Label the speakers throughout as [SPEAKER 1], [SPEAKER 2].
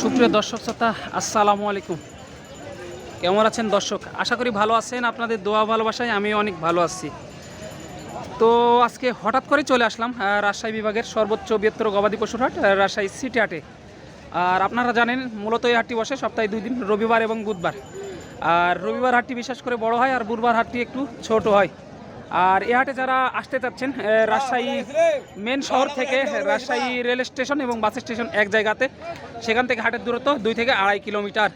[SPEAKER 1] সুপ্রিয় দর্শক শ্রোতা, আসসালামু আলাইকুম। কেমন আছেন দর্শক? আশা করি ভালো আছেন। আপনাদের দোয়া ভালোবাসায় আমি অনেক ভালো আছি। তো আজকে হঠাৎ করে চলে আসলাম রাজশাহী বিভাগের সর্বোচ্চ বৃহত্তর গবাদি পশুর হাট রাজশাহী সিটি হাটে। আর আপনারা জানেন, মূলত এই হাটটি বসে সপ্তাহে দুই দিন, রবিবার এবং বুধবার। আর রবিবার হাটটি বিশেষ করে বড় হয় আর বুধবার হাটটি একটু ছোট হয়। আর এ হাটে যারা আসতে চাচ্ছেন রাজশাহী মেন শহর থেকে রাজশাহী রেল স্টেশন এবং বাস স্টেশন এক জায়গাতে, সেখান থেকে হাটের দূরত্ব দুই থেকে আড়াই কিলোমিটার।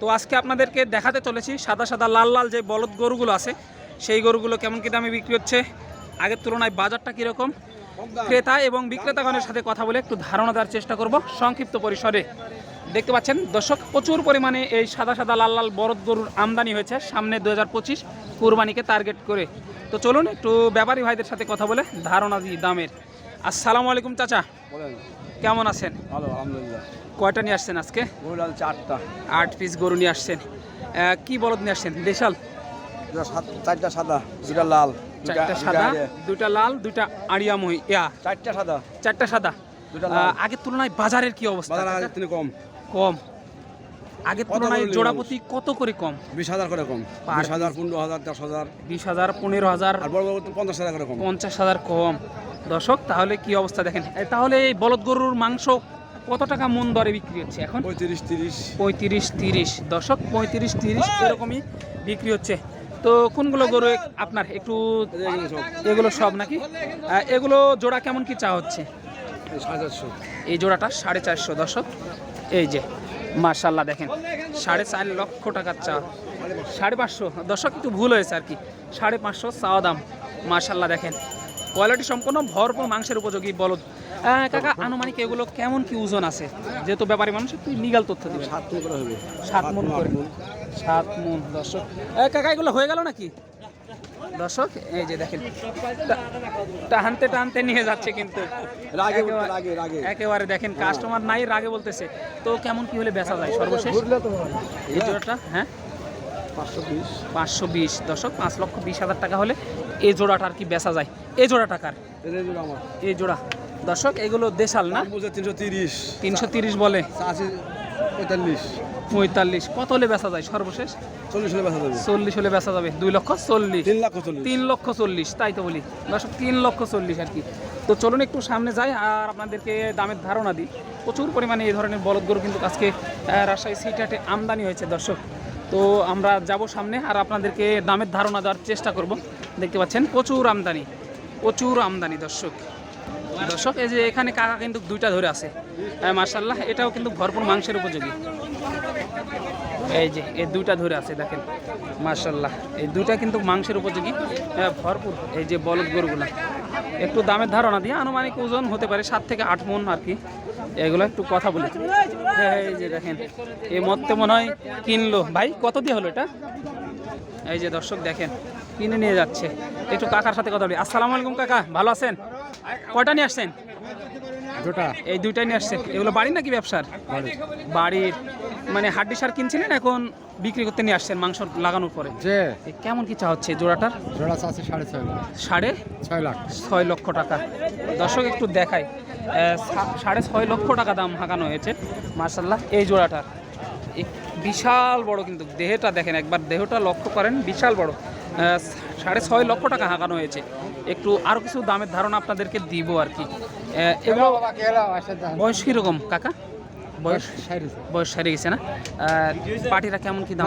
[SPEAKER 1] তো আজকে আপনাদেরকে দেখাতে চলেছি সাদা সাদা, লাল লাল যে বলদ গরুগুলো আছে, সেই গরুগুলো কেমন কী দামে বিক্রি হচ্ছে, আগের তুলনায় বাজারটা কীরকম? ক্রেতা এবং বিক্রেতাগণের সাথে কথা বলে একটু ধারণা দেওয়ার চেষ্টা করব সংক্ষিপ্ত পরিসরে। দেখতে পাচ্ছেন দর্শক প্রচুর পরিমাণে এই সাদা সাদা লাল লাল বরদ গরুর আমদানি হয়েছে সামনে দু হাজার পঁচিশ কুরবানিকে টার্গেট করে। তো চলুন একটু ব্যাপারী ভাইদের সাথে কথা বলে ধারণা দিই দামের। আসসালামু আলাইকুম চাচা। কেমন আছেন?
[SPEAKER 2] ভালো আলহামদুলিল্লাহ।
[SPEAKER 1] কয়টা নিয়ে আসছেন আজকে?
[SPEAKER 2] চারটা।
[SPEAKER 1] আট পিস গরু নিয়ে আসছেন। কি বলদ নিয়ে আসছেন? দেশাল?
[SPEAKER 2] চারটা সাদা দুটা লাল
[SPEAKER 1] চারটা সাদা। দুটা লাল দুটা আড়িয়া মহি ইয়া।
[SPEAKER 2] চারটা সাদা।
[SPEAKER 1] চারটা সাদা। আগের তুলনায় বাজারের কি অবস্থা
[SPEAKER 2] কম।
[SPEAKER 1] কম? আগের
[SPEAKER 2] কত
[SPEAKER 1] তুলনায়
[SPEAKER 2] করে
[SPEAKER 1] জোড়া প্রতি কত করে কম?
[SPEAKER 2] বিশ হাজার করে কম। বিশ হাজার পনেরো হাজার দশ হাজার।
[SPEAKER 1] বিশ হাজার পনেরো হাজার।
[SPEAKER 2] আর বড় বড় পঞ্চাশ হাজার করে কম।
[SPEAKER 1] পঞ্চাশ হাজার কম। দর্শক তাহলে কি অবস্থা দেখেন? তাহলে এই বলদ গরুর মাংস কত টাকা মন দরে বিক্রি হচ্ছে এখন?
[SPEAKER 2] পঁয়ত্রিশ তিরিশ।
[SPEAKER 1] পঁয়ত্রিশ তিরিশ। দশক পঁয়ত্রিশ তিরিশ এরকমই বিক্রি হচ্ছে। তো কোনগুলো গরু আপনার একটু
[SPEAKER 2] এগুলো সব
[SPEAKER 1] নাকি? এগুলো জোড়া কেমন কি চা হচ্ছে?
[SPEAKER 2] এই
[SPEAKER 1] জোড়াটা সাড়ে চারশো। দশক এই যে মার্শাল্লাহ দেখেন সাড়ে চার লক্ষ টাকার চা সাড়ে পাঁচশো। দশক একটু ভুল হয়েছে আর কি। সাড়ে পাঁচশো চাওয়া দাম মার্শাল্লাহ দেখেন। কোয়ালিটি সম্পূর্ণ ভরপুর মাংসের উপযোগী বলদ। কাকা আনুমানিক এগুলো কেমন কি ওজন আছে? যেহেতু ব্যাপারী মানুষ তুই লিগাল তথ্য দিবে
[SPEAKER 2] সাত মন করে।
[SPEAKER 1] সাত মন করে। সাত মন দর্শক। কাকা এগুলো হয়ে গেল নাকি? দর্শক এই যে দেখেন টানতে টানতে নিয়ে যাচ্ছে কিন্তু। একেবারে- দেখেন কাস্টমার নাই রাগে বলতেছে। তো কেমন কি হলে বেচা যায়? সর্বশেষ? এই জোড়াটা হ্যাঁ?
[SPEAKER 2] পাঁচশো বিশ।
[SPEAKER 1] পাঁচশো বিশ। দশক পাঁচ লক্ষ বিশ হাজার টাকা হলে এই জোড়াটা আর কি বেচা যায়? এই জোড়া টাকার এই জোড়া। দর্শক এগুলো দেশাল না?
[SPEAKER 2] তিনশো তিরিশ।
[SPEAKER 1] তিনশো তিরিশ বলে।
[SPEAKER 2] পঁয়তাল্লিশ।
[SPEAKER 1] পঁয়তাল্লিশ। কত হলে বেচা যায় সর্বশেষ?
[SPEAKER 2] চল্লিশ হলে বেচা যাবে।
[SPEAKER 1] চল্লিশ হলে বেচা যাবে। দুই লক্ষ চল্লিশ।
[SPEAKER 2] তিন লাখ চল্লিশ।
[SPEAKER 1] তিন লক্ষ চল্লিশ তাই তো বলি। দর্শক তিন লক্ষ চল্লিশ আর কি। তো চলুন একটু সামনে যাই আর আপনাদেরকে দামের ধারণা দিই। প্রচুর পরিমাণে এই ধরনের বলদ গরু কিন্তু আজকে রাজশাহী সিটাটে আমদানি হয়েছে দর্শক। তো আমরা যাব সামনে আর আপনাদেরকে দামের ধারণা দেওয়ার চেষ্টা করব। দেখতে পাচ্ছেন প্রচুর আমদানি। প্রচুর আমদানি দর্শক। দর্শক, এই যে এখানে কাকা কিন্তু দুইটা ধরে আছে। মার্শাল্লাহ এটাও কিন্তু ভরপুর মাংসের উপযোগী। এই যে, এই দুইটা ধরে আছে, দেখেন। মার্শাল্লাহ এই দুইটা কিন্তু মাংসের উপযোগী। ভরপুর, এই যে বলদ গরুগুলো। একটু দামের ধারণা দিয়ে, আনুমানিক ওজন হতে পারে সাত থেকে আট মন আর কি। এগুলো একটু কথা বলি। এই যে দেখেন এই মধ্যে মনে হয় কিনলো। ভাই, কত দিয়ে হলো এটা? এই যে দর্শক, দেখেন, কিনে নিয়ে যাচ্ছে। একটু কাকার সাথে কথা বলি। আসসালামু আলাইকুম, কাকা, ভালো আছেন? কয়টা নিয়ে আসছেন?
[SPEAKER 2] দুটা।
[SPEAKER 1] এই দুইটাই নিয়ে আসছেন। এগুলো বাড়ির নাকি ব্যবসার? বাড়ির। মানে হাড্ডি সার কিনছিলেন এখন বিক্রি করতে নিয়ে আসছেন মাংস লাগানোর পরে?
[SPEAKER 2] যে।
[SPEAKER 1] কেমন কি চা হচ্ছে জোড়াটার?
[SPEAKER 2] জোড়া চাষি সাড়ে ছয় লাখ।
[SPEAKER 1] সাড়ে?
[SPEAKER 2] ছয় লাখ।
[SPEAKER 1] ছয় লক্ষ টাকা। দর্শক একটু সা- সাড়ে ছয় লক্ষ টাকা দাম হাঁকানো হয়েছে। মার্শাল্লাহ এই জোড়াটার। বিশাল বড় কিন্তু। দেহটা দেখেন একবার দেহটা লক্ষ্য করেন বিশাল বড়। সাড়ে ছয় লক্ষ টাকা হাঁকানো হয়েছে। একটু আরও কিছু দামের ধারণা আপনাদেরকে দিব আর কি। এগুলো বয়স কীরকম কাকা? বয়স বয়স সারে গেছে না? পার্টিরা কেমন কি দাম?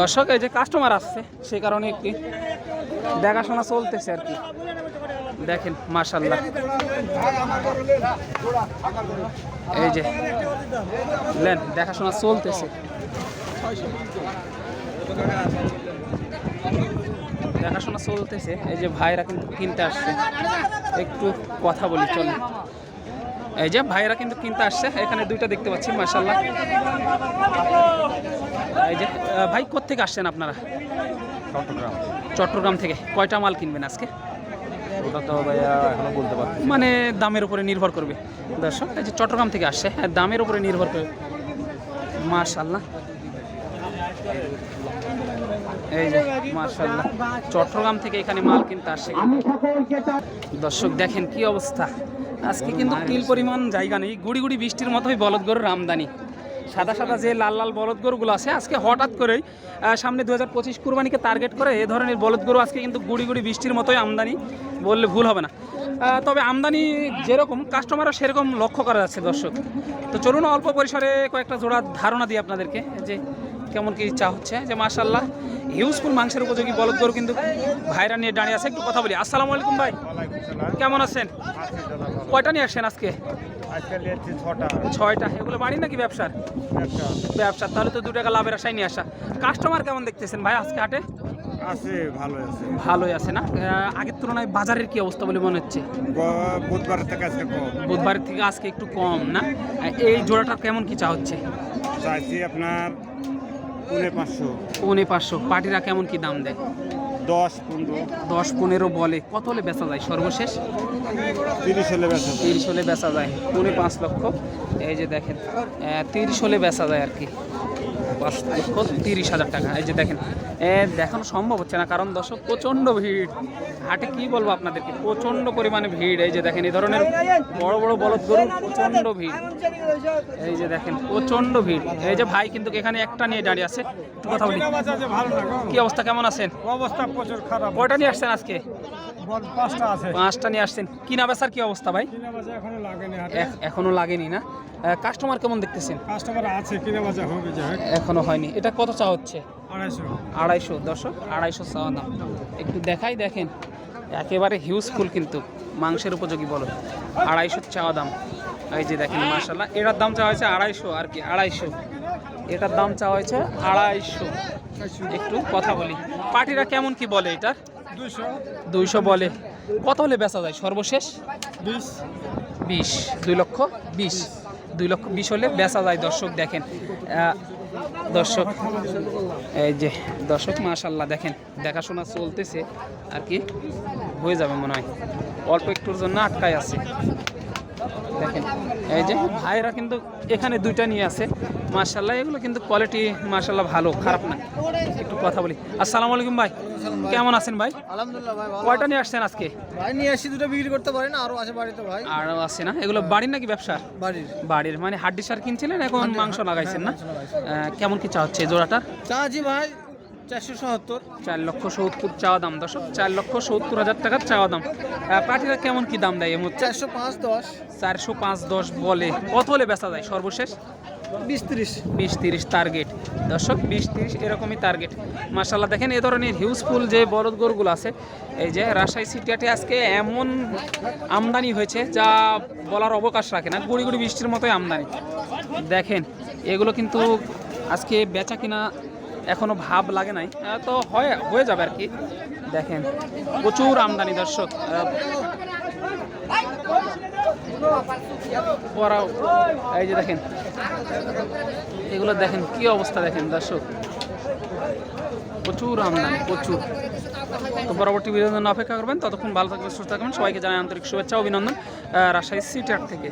[SPEAKER 1] দর্শক এই যে কাস্টমার আসছে সে কারণে একটি দেখাশোনা চলতেছে আর কি। দেখেন মার্শাল্লাহ এই যে লেন দেখাশোনা চলতেছে। দেখাশোনা চলতেছে এই যে ভাইরা কিন্তু কিনতে আসছে। একটু কথা বলি চল এই যে ভাইরা কিন্তু কিনতে আসছে এখানে দুইটা দেখতে পাচ্ছি মার্শাল্লাহ এই যে ভাই কোথেকে আসছেন আপনারা?
[SPEAKER 2] চট্টগ্রাম।
[SPEAKER 1] চট্টগ্রাম থেকে। কয়টা মাল কিনবেন আজকে?
[SPEAKER 2] ওটা তো ভাইয়া এখনও বলতে পারছি
[SPEAKER 1] মানে দামের উপরে নির্ভর করবে। দর্শক এই যে চট্টগ্রাম থেকে আসছে হ্যাঁ দামের উপরে নির্ভর করবে মাশাল্লাহ চট্টগ্রাম থেকে এখানে মাল কিনতে কিন্তু। দর্শক, দেখেন কি অবস্থা। আজকে কিন্তু তিল পরিমাণ জায়গা নেই। গুড়ি গুড়ি বৃষ্টির মতোই বলদ গরুর আমদানি। সাদা সাদা যে লাল লাল বলদ গরুগুলো আছে, আজকে হঠাৎ করেই সামনে দু হাজার পঁচিশ কুরবানিকে টার্গেট করে এ ধরনের বলদ গরু আজকে কিন্তু গুড়ি গুড়ি বৃষ্টির মতোই আমদানি বললে ভুল হবে না। তবে আমদানি যেরকম কাস্টমারও সেরকম লক্ষ্য করা যাচ্ছে দর্শক। তো চলুন অল্প পরিসরে কয়েকটা জোড়া ধারণা দিই আপনাদেরকে। যে কেমন কি চা হচ্ছে? যে মাশাল্লাহ ইউজফুল মাংসের উপযোগী বলদ গরু কিন্তু ভাইরা নিয়ে দাঁড়িয়ে আছে একটু কথা বলি। আসসালামু আলাইকুম ভাই। কেমন আছেন? কয়টা নিয়ে আসছেন আজকে? ছয়টা। এগুলো বাড়ি নাকি ব্যবসার? ব্যবসা। তাহলে তো দু টাকা লাভের আশায় নিয়ে আসা। কাস্টমার কেমন দেখতেছেন ভাই আজকে হাটে?
[SPEAKER 2] আছে ভালো আছে।
[SPEAKER 1] ভালোই আছে না? আগের তুলনায় বাজারের কি অবস্থা বলে মনে হচ্ছে?
[SPEAKER 2] বুধবার থেকে আজকে কম।
[SPEAKER 1] বুধবারের থেকে আজকে একটু কম না? এই জোড়াটার কেমন কি চা হচ্ছে?
[SPEAKER 2] চাইছি আপনার পৌনে পাঁচশো।
[SPEAKER 1] পৌনে পাঁচশো। পার্টিরা কেমন কি দাম দেয়?
[SPEAKER 2] দশ পনেরো।
[SPEAKER 1] দশ পনেরো বলে। কত হলে বেচা যায়? সর্বশেষ?
[SPEAKER 2] তিরিশ হলে বেচা
[SPEAKER 1] তিরিশ হলে বেচা যায়। পৌনে পাঁচ লক্ষ। এই যে দেখেন তিরিশ হলে বেচা যায় আর কি। পাঁচ লক্ষ তিরিশ হাজার টাকা। এই যে দেখেন দেখানো সম্ভব হচ্ছে না কারণ দর্শক প্রচণ্ড ভিড়। হাটে কি বলব আপনাদেরকে প্রচণ্ড পরিমাণে ভিড়। এই যে দেখেন এই ধরনের বড় বড় বলদ গরু প্রচণ্ড ভিড়। এই যে দেখেন প্রচণ্ড ভিড়। এই যে ভাই কিন্তু এখানে একটা নিয়ে দাঁড়িয়ে আছে। একটু কথা বলি। কি অবস্থা কেমন আছেন?
[SPEAKER 2] অবস্থা প্রচুর খারাপ।
[SPEAKER 1] কয়টা নিয়ে আসছেন আজকে?
[SPEAKER 2] পাঁচটা
[SPEAKER 1] নিয়ে আসছেন। কিনা বেচার কি অবস্থা ভাই?
[SPEAKER 2] এখনও লাগেনি
[SPEAKER 1] না? কাস্টমার কেমন দেখতেছেন?
[SPEAKER 2] কাস্টমার আছে কিনা বাজে হবে
[SPEAKER 1] এখনও হয়নি। এটা কত চা হচ্ছে?
[SPEAKER 2] আড়াইশো।
[SPEAKER 1] আড়াইশো আড়াইশো চাওয়া দাম। একটু দেখাই দেখেন। একেবারে হিউজফুল কিন্তু। মাংসের উপযোগী বলো। আড়াইশো চাওয়া দাম। এই যে দেখেন মার্শাল্লাহ এটার দাম চাওয়া হয়েছে আড়াইশো আর কি আড়াইশো। এটার দাম চাওয়া হয়েছে আড়াইশো। একটু কথা বলি। পার্টিরা কেমন কি বলে এটার? দুইশো। বলে। কত হলে বেচা যায়? সর্বশেষ?
[SPEAKER 2] বিশ।
[SPEAKER 1] দুই লক্ষ বিশ। দুই লক্ষ বিশ হলে বেচা যায়। দর্শক দেখেন দর্শক এই যে দর্শক মাশাল্লাহ দেখেন দেখাশোনা চলতেছে আর কি হয়ে যাবে মনে হয়। অল্প একটুর জন্য আটকায় আছে। দেখেন এই যে ভাইরা কিন্তু এখানে দুইটা নিয়ে আছে। মার্শাল্লাহ এগুলো কিন্তু কোয়ালিটি মার্শাল্লাহ ভালো খারাপ না। একটু কথা বলি। আসসালামু আলাইকুম ভাই। কেমন আছেন ভাই?
[SPEAKER 3] আলহামদুলিল্লাহ ভাই ভালো
[SPEAKER 1] কয়টা নিয়ে আসছেন আজকে?
[SPEAKER 3] ভাই নিয়ে আসি দুটো বিক্রি করতে পারি না আরও আছে বাড়িতে ভাই।
[SPEAKER 1] আছে না? এগুলো বাড়ির নাকি ব্যবসা?
[SPEAKER 3] বাড়ির।
[SPEAKER 1] বাড়ির মানে হাড্ডি সার কিনছিলেন এখন মাংস লাগাইছেন না? আহ, কেমন কি চা হচ্ছে এই জোড়াটার?
[SPEAKER 3] চাচি ভাই চারশো সত্তর।
[SPEAKER 1] চার লক্ষ সত্তর চাওয়া দাম দর্শক চার লক্ষ সত্তর হাজার টাকার চাওয়া দাম। পাটিরা কেমন কি দাম দেয় মুহূর্তে?
[SPEAKER 3] চারশো পাঁচ দশ।
[SPEAKER 1] চারশো পাঁচ দশ বলে কত হলে বেচা যায় সর্বশেষ?
[SPEAKER 3] বিশ তিরিশ।
[SPEAKER 1] বিশ তিরিশ টার্গেট দর্শক বিশ তিরিশ এরকমই টার্গেট মার্শাল্লাহ দেখেন এ ধরনের হিউজফুল যে বলদ গরুগুলো আছে এই যে রাজশাহী সিটিয়াতে আজকে এমন আমদানি হয়েছে যা বলার অবকাশ রাখে না গুড়ি গুড়ি বৃষ্টির মতোই আমদানি। দেখেন এগুলো কিন্তু আজকে বেচা কিনা এখনও ভাব লাগে নাই। তো হয়, হয়ে যাবে আর কি। দেখেন, প্রচুর আমদানি দর্শক। এই যে দেখেন, এগুলো দেখেন কি অবস্থা দেখেন দর্শক। প্রচুর আমদানি, প্রচুর। তো পরবর্তী জন্য অপেক্ষা করবেন, ততক্ষণ ভালো থাকবেন, সুস্থ থাকবেন, সবাইকে জানাই আন্তরিক শুভেচ্ছা, অভিনন্দন রাজশাহী সিটার থেকে।